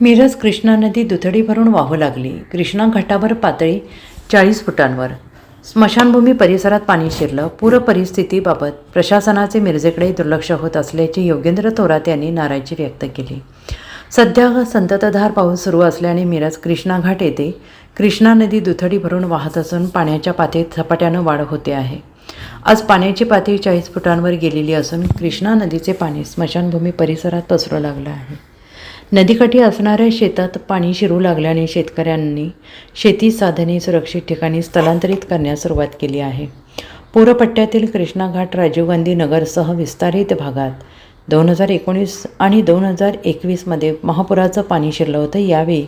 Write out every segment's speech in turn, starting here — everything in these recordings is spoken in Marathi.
मिरज कृष्णा नदी दुथडी भरून वाहू लागली. कृष्णा घाटावर पातळी चाळीस फुटांवर. स्मशानभूमी परिसरात पाणी शिरलं. पूर परिस्थितीबाबत प्रशासनाचे मिरजेकडे दुर्लक्ष होत असल्याची योगेंद्र थोरात यांनी नाराजी व्यक्त केली. सध्या संततधार पाऊस सुरू असल्याने मिरज कृष्णा घाट येथे कृष्णा नदी दुथडी भरून वाहत असून पाण्याच्या पातळीत झपाट्यानं वाढ होते आहे. आज पाण्याची पातळी चाळीस फुटांवर गेलेली असून कृष्णा नदीचे पाणी स्मशानभूमी परिसरात पसरू लागलं आहे. नदीकाठी असणाऱ्या शेतात पाणी शिरू लागल्याने शेतकऱ्यांनी शेती साधने सुरक्षित ठिकाणी स्थलांतरित करण्यास सुरुवात केली आहे. पूरपट्ट्यातील कृष्णा घाट राजीव गांधी नगरसह विस्तारित भागात दोन हजार एकोणीस आणि दोन हजार एकवीसमध्ये महापुराचं पाणी शिरलं होतं. यावेळी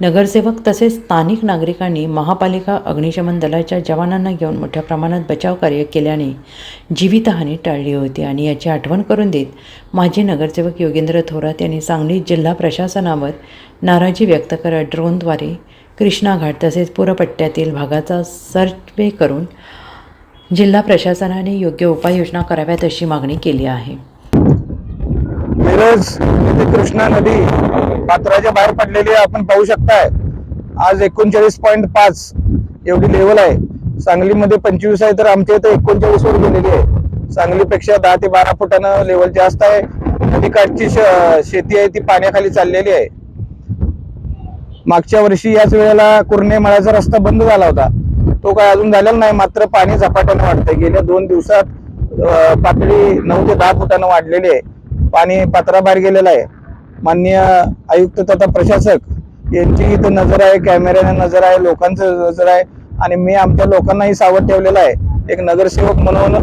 नगरसेवक तसेच स्थानिक नागरिकांनी महापालिका अग्निशमन दलाच्या जवानांना घेऊन मोठ्या प्रमाणात बचाव कार्य केल्याने जीवितहानी टाळली होती. आणि याची आठवण करून देत माजी नगरसेवक योगेंद्र थोरात यांनी सांगली जिल्हा प्रशासनावर नाराजी व्यक्त करत ड्रोनद्वारे कृष्णा घाट तसेच पूरपट्ट्यातील भागाचा सर्वे करून जिल्हा प्रशासनाने योग्य उपाययोजना कराव्यात अशी मागणी केली आहे. मिरज येथे कृष्णा नदी पात्राच्या बाहेर पडलेली आहे. आपण पाहू शकताय. आज एकोणचाळीस पॉईंट पाच एवढी लेवल आहे. सांगलीमध्ये पंचवीस आहे तर आमच्या इथे एकोणचाळीसवर गेलेली आहे. सांगलीपेक्षा दहा ते बारा फुटानं लेवल जास्त आहे. नदीकाठची शेती आहे ती पाण्याखाली चाललेली आहे. मागच्या वर्षी याच वेळेला कुर्णे मळाचा रस्ता बंद झाला होता. तो काय अजून झालेला नाही मात्र पाणी झपाट्यानं वाढतंय. गेल्या दोन दिवसात पातळी नऊ ते दहा फुटानं वाढलेली आहे. पाणी पात्राबाहेर गेलेलं आहे. माननीय आयुक्त तथा प्रशासक यांची इथं नजर आहे कॅमेऱ्याने नजर आहे लोकांचं नजर आहे आणि मी आमच्या लोकांनाही सावध ठेवलेलं आहे. एक नगरसेवक म्हणून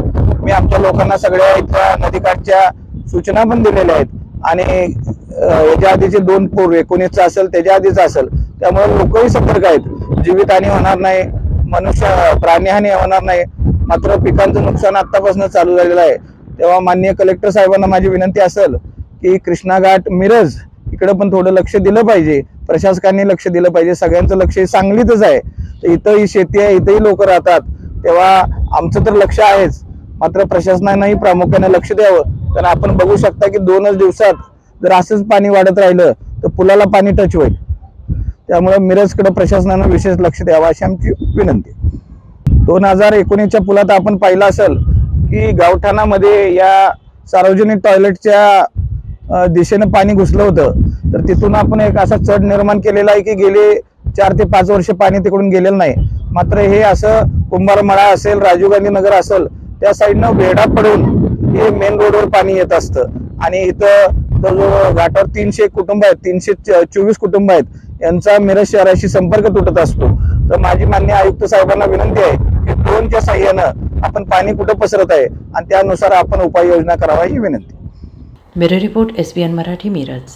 मी आमच्या लोकांना सगळ्या इथल्या नदीकाठच्या सूचना पण दिलेल्या आहेत. आणि याच्या आधीचे दोन पूर एकोणीसचा असेल त्याच्या आधीच असेल त्यामुळे लोकही सतर्क आहेत. जीवितहानी होणार नाही मनुष्य प्राणीहानी होणार नाही. मात्र पिकांचं नुकसान आतापासून चालू झालेलं आहे. तेव्हा माननीय कलेक्टर साहेबांना माझी विनंती असेल की कृष्णाघाट मिरज इकडं पण थोडं लक्ष दिलं पाहिजे. प्रशासकांनी लक्ष दिलं पाहिजे. सगळ्यांचं लक्ष सांगलीतच आहे. तर इथंही शेती आहे इथंही लोक राहतात. तेव्हा आमचं तर लक्ष आहेच. मात्र प्रशासनानंही प्रामुख्याने लक्ष द्यावं. कारण आपण बघू शकता की दोनच दिवसात जर असंच पाणी वाढत राहिलं तर पुलाला पाणी टच होईल. त्यामुळे मिरजकडे प्रशासनानं विशेष लक्ष द्यावं अशी आमची विनंती. दोन हजार एकोणीसच्या पुलात आपण पाहिलं असेल की गावठाणामध्ये या सार्वजनिक टॉयलेटच्या दिशेनं पाणी घुसलं होतं. तर तिथून आपण एक असा चढ निर्माण केलेला आहे की गेले चार ते पाच वर्ष पाणी तिकडून गेलेलं नाही. मात्र हे असं कुंभारमळा असेल राजीव गांधी नगर असेल त्या साईडनं वेढा पडून हे मेन रोडवर पाणी येत असतं. आणि इथं जो घाटावर तीनशे कुटुंब आहेत तीनशे च- चोवीस कुटुंब आहेत यांचा मिरज शहराशी संपर्क तुटत असतो. तर माझी मान्य आयुक्त साहेबांना विनंती आहे ड्रोनच्या साह्यानं आपण पाणी कुठं पसरत आहे आणि त्यानुसार आपण उपाययोजना करावा ही विनंती. Bureau report S B N Marathi Miraj.